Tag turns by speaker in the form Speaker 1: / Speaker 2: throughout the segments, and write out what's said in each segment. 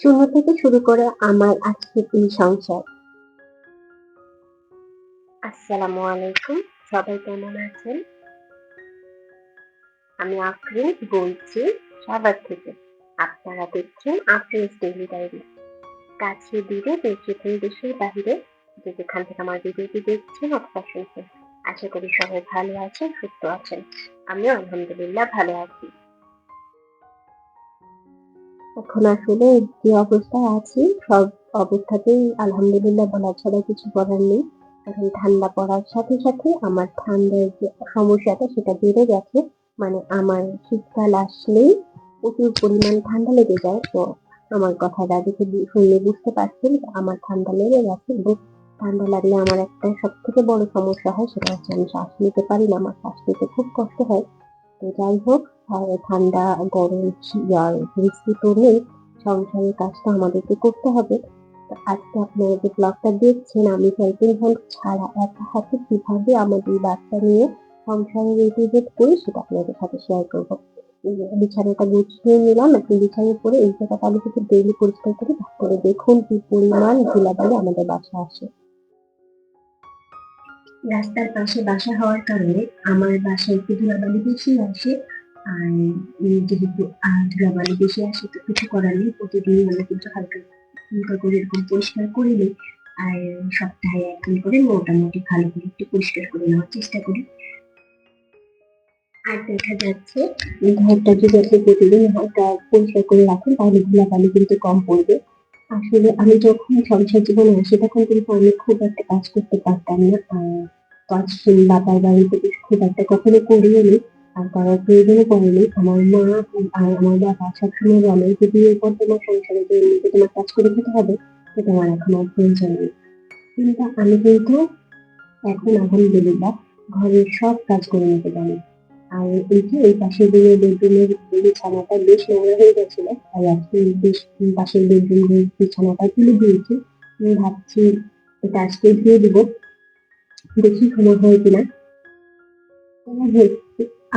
Speaker 1: শূন্য থেকে শুরু করে আমার আজকের এই সংসার। আসসালামু আলাইকুম, সবাই কেমন আছেন? আমি আফরিন বলছি সাভার থেকে। আপনারা দেখছেন আফরিন ডেইলি ডায়েরি কাছে দূরে দেশে দেশের বাহিরে যে যেখান থেকে আমার ভিডিওটি দেখছেন অথবা শুনছেন, আশা করি সবাই ভালো আছেন, সুস্থ আছেন। আমিও আলহামদুলিল্লাহ ভালো আছি। এখন আসলে যে অবস্থায় আছি, সব অবস্থাতেই আলহামদুলিল্লাহ বলা ছাড়া কিছু করার নেই। এখন ঠান্ডা পড়ার সাথে সাথে আমার ঠান্ডার যে সমস্যাটা সেটা বেড়ে গেছে। মানে আমার শীতকাল আসলেই প্রচুর পরিমাণ ঠান্ডা লেগে যায়। তো আমার কথাটা দেখে শুনলে বুঝতে পারছেন আমার ঠান্ডা লেগে গেছে। এবং ঠান্ডা লাগলে আমার একটা সব থেকে বড় সমস্যা হয়, সেটা হচ্ছে আমি শ্বাস নিতে পারি না, আমার শ্বাস নিতে খুব কষ্ট হয়। তো যাই হোক ঠান্ডা, গরম বৃষ্টি তো নেই সংসারের কাজটা আমাদেরকে করতে হবে। আজকে আপনারা যে ব্লগটা দেখছেন, আমি হেল্পিং হ্যান্ড ছাড়া একা হাতে কীভাবে আমাদের বাচ্চা নিয়ে সংসারের ইন্টিগ্রেট করি সেটা আপনাদের সাথে শেয়ার করব। বিছানাটা গুছিয়ে নিলাম, একটু বিছানার পরে এই জায়গাটা আমি কিন্তু ডেইলি পরিষ্কার করে করে দেখুন কি পরিমাণ ধুলাবালি আমাদের বাসা আসে। রাস্তার পাশে বাসা হওয়ার কারণে আমার বাসায় একটু ধুলাবালি বেশি আসে। আর যেহেতু ধুলাবালি বেশি আসে, তো কিছু করার নেই। প্রতিদিন আমরা কিন্তু হালকা হালকা করে এরকম পরিষ্কার করে নিই। আর সপ্তাহে একদিন করে মোটামুটি ভালো করে একটু পরিষ্কার করে নেওয়ার চেষ্টা করি। আর দেখা যাচ্ছে, ঘরটা যদি আপনি প্রতিদিন ঘরটা পরিষ্কার করে রাখেন, তাহলে ধুলাবালি কিন্তু কম পড়বে। আসলে আমি যখন সংসার জীবনে আসি, তখন কিন্তু আমি খুব একটা কাজ করতে পারতাম না। কাজ বাবার বাড়িতে খুব একটা কখনো করিও নি। আর করার প্রয়োজনও পড়েনি আমার মা আর আমার বাবা সবসময় বলে যে, বিয়ের পর তোমার সংসারে যে এমনিতে তোমার কাজ করে খেতে হবে, তো তোমার এখন আর প্রয়োজন নেই কিন্তু আমি কিন্তু এখন আলহামদুলিল্লাহ ঘরের সব কাজ করে নিতে পারি। আর এই যে এই পাশের রুমের বেডরুমের বিছানাটা বেশ নোংরা হয়ে গেছিল, তাই আজকে বেশ পাশের বেডরুমের বিছানাটা তুলে দিয়েছি। আমি ভাবছি এটা আজকে ধুয়ে দিব, দেখি সময় হয় কিনা।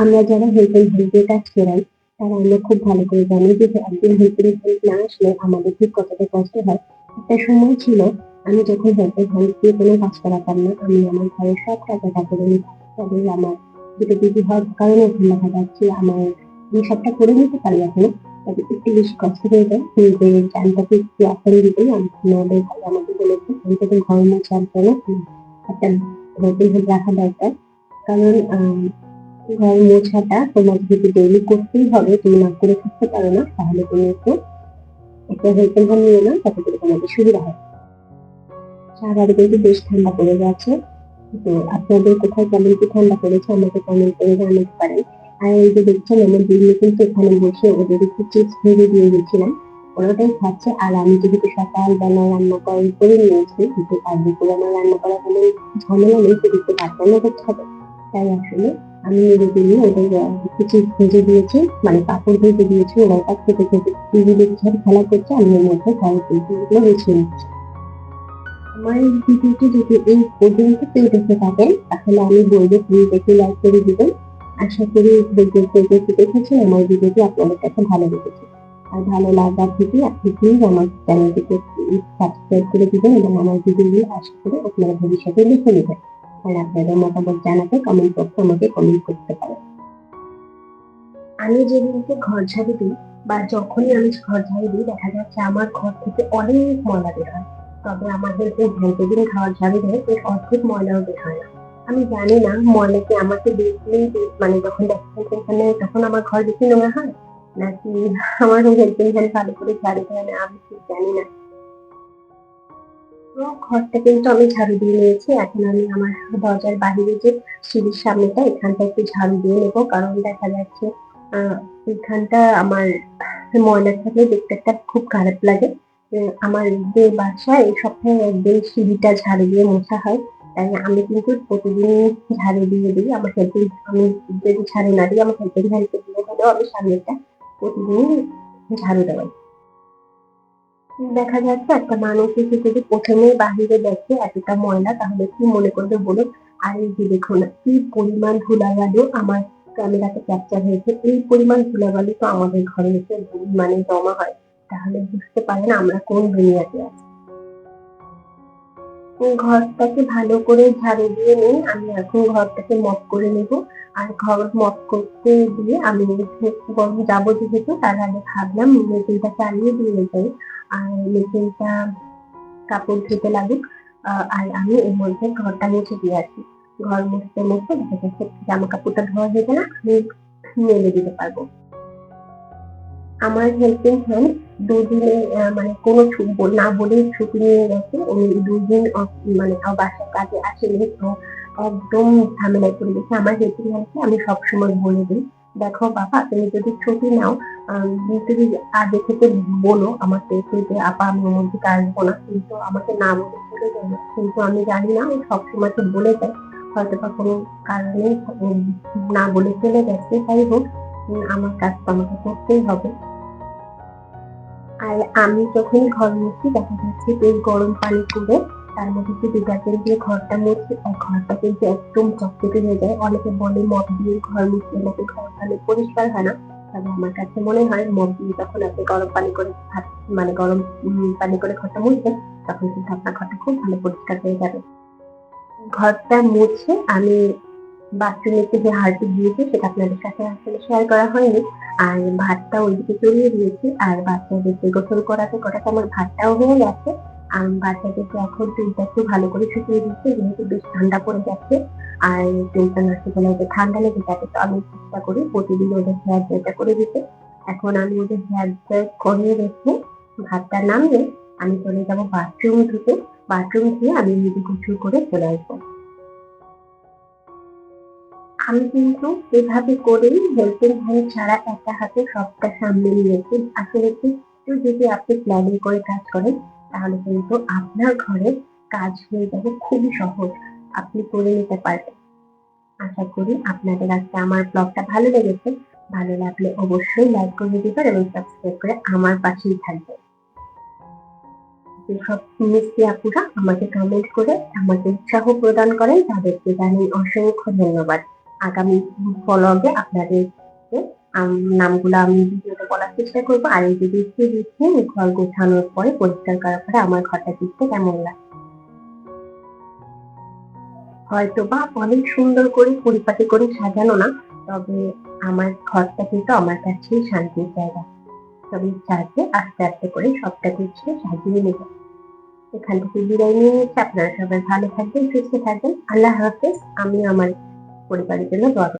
Speaker 1: আমরা যারা হেল্পিং হ্যান্ডের কাজ করাই, তারা আমরা খুব ভালো করে জানি যে একদিন হেল্পিং হ্যান্ড না আসলে আমাদের ঠিক কতটা কষ্ট হয়। একটা সময় ছিল, আমি যখন হেল্পিং হ্যান্ড দিয়ে কোনো কাজ করাতাম না, আমি আমার ঘরের সব করে নিতাম তবে আমার যেটা দিদি হওয়ার কারণে এখন দেখা যাচ্ছে আমার আমি সবটা করে নিতে পারি এখনও, তবে একটু বেশি কষ্ট হয়ে যায়। নিজের জানটাকে একটু আসন দিতেই আমাদের আমাকে বলেছে আমি তোকে ঘর মোছার জন্য একটা হেল্পিং হ্যান্ড রাখা দরকার। কারণ ঘর মোছাটা তোমার যদি ডেইলি করতেই হবে, তুমি না করে থাকতে পারো না, তাহলে তুমি একটু একটা হেল্পিং হ্যান্ড নিয়ে নাও, তাতে করে তোমাদের সুবিধা হয় সারার কিন্তু বেশ ঠান্ডা পড়ে গেছে। তো আপনাদের কোথায় কেমন কি ঠান্ডা পড়েছে আমাকে কমেন্ট করে জানাতে পারেন। আর এই যে দেখছেন, আমার দিদি কিন্তু এখানে বসে ওদের একটু চিপস ভেজে দিয়ে গেছিলাম ওরাটাই খাচ্ছে। আর আমি যেহেতু সকালবেলা রান্না করে করে নিয়েছি কিন্তু আর দুপুরে আমার রান্না করা কোনো ঝামেলা নেই সেদিকে রান্না করতে হবে। তাই আসলে আমি নিজেকে নিয়ে ওদের চিপস ভেজে দিয়েছি মানে পাপড় ভেজে দিয়েছি ওরা ওটা খেতে খেতে টিভি দেখছে খেলা করছে, আমি ওর মধ্যে খাওয়া ঘরে গুলো গুছিয়ে নিচ্ছি আমার এই ভিডিওটি যদি এই পর্যন্ত কেউ দেখে থাকেন তাহলে আমি বলব প্লিজ একটু লাইক করে দিবেন। আশা করি ভিডিওটি দেখেছেন আমার ভিডিওটি আপনাদের কাছে ভালো লেগেছে। আর ভালো লাগার থেকে আপনি প্লিজ আমার চ্যানেলটিকে সাবস্ক্রাইব করে দিবেন, এবং আমার ভিডিওগুলো আশা করে আপনারা ভবিষ্যতে দেখে নেবেন। আর আপনাদের মতামত জানাতে কমেন্ট বক্সে আমাকে কমেন্ট করতে পারেন। আমি যেদিনকে ঘর ঝাড়ু দিই বা যখনই আমি ঘর ঝাড়ু দিই, দেখা যাচ্ছে আমার ঘর থেকে অনেক ময়লা বের হয়। তবে আমাদের যে ভ্যানকেদিন খাওয়ার ঝাড়ু দেয় এর অর্ধেক ময়লাও বের হয় না। আমি জানি না ময়লা কি আমাকে দেখলেই মানে যখন সেখানে তখন আমার ঘর বেশি নোংরা হয়? নাকি আমার হেল্পিং হ্যান্ড ভালো করে ঝাড়ু দেয় না? আমি ঠিক জানি না। তো ঘরটা কিন্তু আমি ঝাড়ু দিয়ে নিয়েছি। এখন আমি আমার দরজার বাহিরে যে সিঁড়ির সামনেটা, এখানটা একটু ঝাড়ু দিয়ে নেব। কারণ দেখা যাচ্ছে এখানটা আমার ময়লা থাকলে দেখতে একটা খুব খারাপ লাগে। আমার যে বাসায় এই সপ্তাহে একদিন সিঁড়িটা ঝাড়ু দিয়ে মোছা হয়। তাই আমি কিন্তু প্রতিদিন ঝাড়ু দিয়ে দিই। আমার হেল্পিং আমি যদি ঝাড়ু না দিই, আমার হেল্পিং হ্যান্ডকে দিয়ে হলেও আমি সামনেটা প্রতিদিন ঝাড়ু দেওয়াই। দেখা যাচ্ছে একটা মানুষ এসে যদি প্রথমে বাহিরে দেখে এতটা ময়লা, তাহলে কি মনে করবে বলুন? আর এই যে দেখুন, কি পরিমাণ ধুলাবালু আমার ক্যামেরাতে ক্যাপচার হয়েছে। এই পরিমাণ ধুলাবালু তো আমাদের ঘরে এসে মানে জমা হয়। তাহলে বুঝতে পারেন আমরা কোন দুনিয়াতে আছি। ঘরটাকে ভালো করে ঝাড়ু দিয়ে নিয়ে আমি এখন ঘরটাকে মপ করে নেব। আর ঘর মপ করতে দিয়ে আমি যাব যেহেতু তার আগে ভাবলাম মেশিনটা চালিয়ে দিয়ে যাই। আর মেশিনটা কাপড় ধুতে লাগুক আর আমি এর মধ্যে ঘরটা মুছে দিয়ে আসি। ঘর মুছতে মুছতে দেখা যাচ্ছে জামা কাপড়টা ধোয়া হয়ে গেলে আমি মেলে দিতে পারব। আমার হেল্পিং হ্যান্ড দুদিনে মানে কোনো না বলেই ছুটি নিয়ে গেছে। উনি দুদিন মানে বাসার কাজে আসেনি। তো একদম ঝামেলায় পড়ে গেছে। আমার হেল্পিং হ্যান্ডকে আমি সবসময় বলে দিই দেখো বাবা, তুমি যদি ছুটি নাও তুমি আগে থেকে বলো আমাকে যে আপা, আমি ওর মধ্যে আসব না। কিন্তু আমাকে না বলে যাবে কিন্তু আমি জানি না, ও সবসময় তো বলে দেয় হয়তো বা কোনো কারণে না বলে চলে গেছে। তাই হোক আমার কাজ তো আমাকে করতেই হবে। আর আমি যখন ঘর মুছি, দেখা যাচ্ছে এই গরম পানি করে তার মধ্যে একটু ডিটারজেন্ট দিয়ে ঘরটা মুছি আর ঘরটা কিন্তু একদম চকচকে হয়ে যায়, অনেকে বলে মপ দিয়ে ঘর মুছলে নাকি ঘর ভালো পরিষ্কার হয় না। তবে আমার কাছে মনে হয় মপ দিয়ে যখন আপনি গরম পানি করে হাত মানে গরম পানি করে ঘরটা মুছবেন, তখন কিন্তু আপনার ঘরটা খুব ভালো পরিষ্কার হয়ে যাবে। ঘরটা মুছে আমি বাথরুমে যে হাঁড়িটি দিয়েছি, সেটা আপনাদের সাথে আসলে শেয়ার করা হয়নি। আর ভাতটা ওইদিকে চড়িয়ে দিয়েছি, আর বাচ্চাদেরকে গোসল করাতে করাতে আমার ভাতটাও হয়ে গেছে। আর বাচ্চাদেরকে এখন চুলটা একটু ভালো করে শুকিয়ে দিচ্ছি, যেহেতু বেশ ঠান্ডা পড়ে যাচ্ছে। আর চুলটা নষ্ট করে ওদের ঠান্ডা লেগে যাবে তো আমি চেষ্টা করি প্রতিদিন ওদের হেয়ার ড্রাইটা করে দিতে। এখন আমি ওদের হেয়ার ড্রাই করিয়ে রেখে ভাতটা নামিয়ে আমি চলে যাব বাথরুম ধুতে বাথরুম ধুয়ে আমি নিজে গোসল করে চলে আসব। আমি কিন্তু এভাবে করেই হেল্পিং হ্যান্ড ছাড়া একটা হাতে সবটা সামলে নিয়েছি। আসলে একটু যদি আপনি প্ল্যানিং করে কাজ করেন তাহলে কিন্তু আপনার ঘরে কাজ হয়ে যাবে খুবই সহজ। আপনি করে নিতে পারবেন। আশা করি আপনাদের আজকে আমার ব্লগটা ভালো লেগেছে। ভালো লাগলে অবশ্যই লাইক করে দিবেন এবং সাবস্ক্রাইব করে আমার পাশেই থাকবেন। যেসব মিষ্টি আপুরা আমাকে কমেন্ট করে আমাকে উৎসাহ প্রদান করেন তাদেরকে জানাই অসংখ্য ধন্যবাদ। আগামী ব্লগে আপনাদের নামগুলো আমি ভিডিওতে বলার চেষ্টা করব। আর এই যে দেখতে দিচ্ছে ঘর গোছানোর পরে পরিষ্কার করার পরে আমার ঘরটা দেখতে কেমন লাগে। হয়তো বা অনেক সুন্দর করে পরিপাটি করে সাজানো না, তবে আমার ঘরটা কিন্তু আমার কাছেই শান্তির জায়গা। তবে ইচ্ছা আস্তে আস্তে করে সবটা গুছিয়ে সাজিয়ে নেব। এখান থেকে বিদায় নিয়ে নিচ্ছি আপনারা সবাই ভালো থাকবেন, সুস্থ থাকবেন। আল্লাহ হাফেজ। আমি আমার পরিবারের জন্য দোয়া